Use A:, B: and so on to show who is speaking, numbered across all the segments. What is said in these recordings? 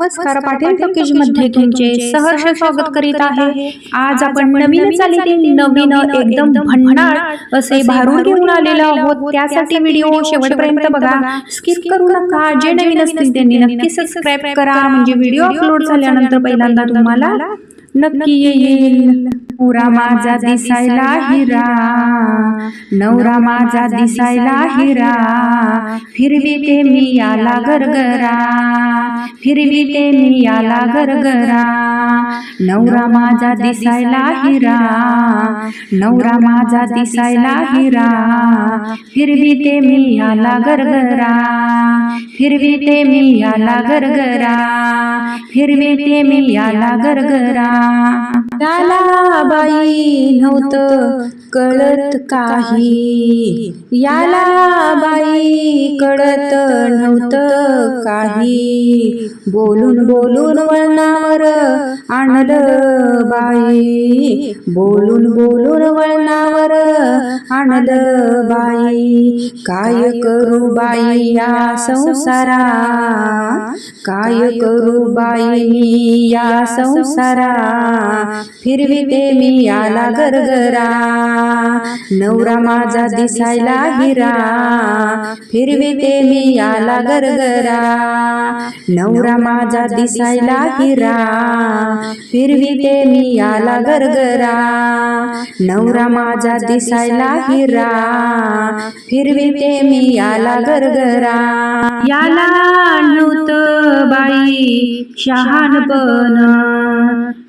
A: नमस्कार पाटील टॉकीजमध्ये तुमचे सहर्ष स्वागत करीत आहे. आज आपण नवीन आलेले नवीन एकदम भन्नाट असे भारूड घेऊन आलेलो आहोत. त्यासाठी व्हिडिओ शेवटपर्यंत बघा. स्किप करू नका. जे नवीन असतील त्यांनी नक्की सबस्क्राईब करा. म्हणजे व्हिडिओ अपलोड झाल्यानंतर पहिल्यांदा तुम्हाला नक्की येईल. नवरा माझा दिसायला हिरा. नवरा माझा दिसायला हिरा. फिरविते मी याला गरगरा फिरविते मी याला गरगरा नवरा माझा दिसायला हिरा नवरा माझा दिसायला हिरा। फिरविते मी याला गरगरा फिरविते मी याला गरगरा फिरविते मी याला गरगरा त्याला बाई नव्हतं कळत काही याला बाई कळत नव्हतं काही. बोलून बोलून वळणावर आणलं बाई. बोलून बोलून वळणावर आणलं बाई. काय करू बाई या संसारा काय करू बाई मी या संसारा फिरविते मी याला गरगरा नवरा माझा दिसायला हिरा. फिरविते मी आला गरगरा. नवरा माझा दिसायला हिरा. फिरविते मी याला गरगरा. नवरा माझा दिसायला हिरा. फिरविते मी याला गरगरा. याला नव्हतं बाई शहाणपण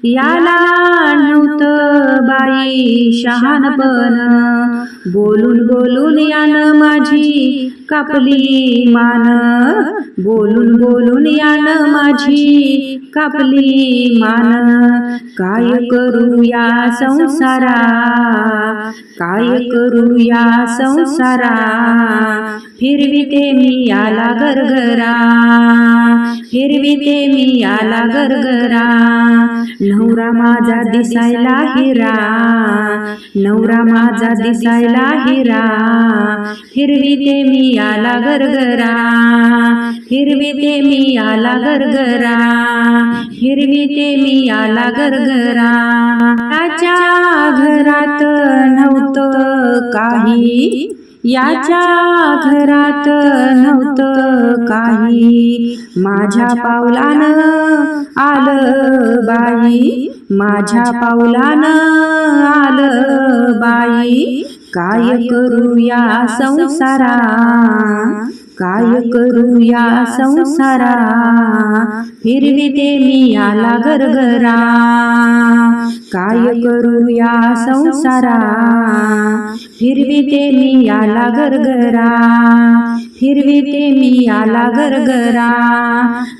A: याला नव्हतं बाई शहाणपण. बोलून बोलून यानं माझी कापली मान. बोलून बोलून यानं माझी कापली मान. काय करू या संसारा? काय करू या संसारा? फिरविते मी याला गरगरा फिरविते मी याला गरगरा नवरा माझा दिसायला हिरा. नवरा माझा दिसायला हिरा. फिरविते मी याला गरगरा. फिरविते मी याला गरगरा. फिरविते मी याला गरगरा. त्याच्या घरात नव्हतं काही. याच्या घरात नव्हतं काही. माझ्या पावलानं आलं बाई माझ्या पावलानं आलं बाई. काय करूया संसारा? काय करूया संसारा? फिरविते मी आला गरगरा काय करूया संसारा? फिरविते मी आला गरगरा फिरविते मी याला गरगरा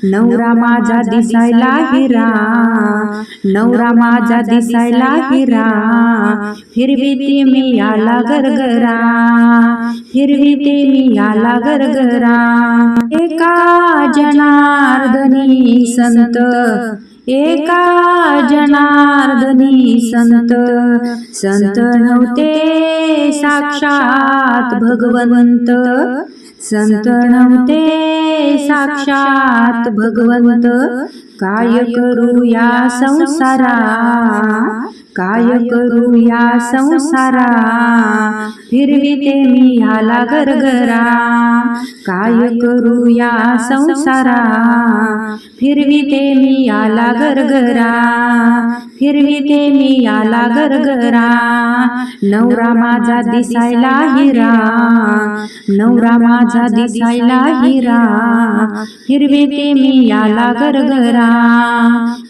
A: नवरा माझा दिसायला हिरा. नवरा माझा दिसायला हिरा. फिरविते मी याला गरगरा फिरविते मी याला गरगरा एका जनार्दनी संत. एका जनार्दनी संत. संत नव्हते साक्षात भगवंत. संत नव्हते साक्षात भगवंत काय करू या संसारा? काय करू या संसारा? फिरविते मी याला गरगरा काय करू या संसारा? फिरविते मी याला गरगरा फिरविते मी याला गरगरा नवरा माझा दिसायला हिरा. नवरा माझा दिसायला हिरा फिरविते मी याला गरगरा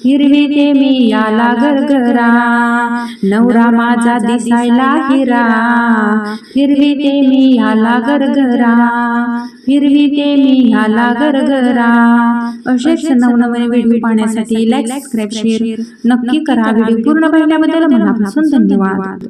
A: फिरविते मी याला गरगरा. नवरा माझा दिसायला हिरा फिरविते मी याला गरगरा. फिरविते मी याला गरगरा. असेच नवनवीन व्हिडिओ पाहण्यासाठी लाईक सबस्क्राईब शेअर नक्की करा. व्हिडिओ पूर्ण पाहिल्याबद्दल मनापासून धन्यवाद.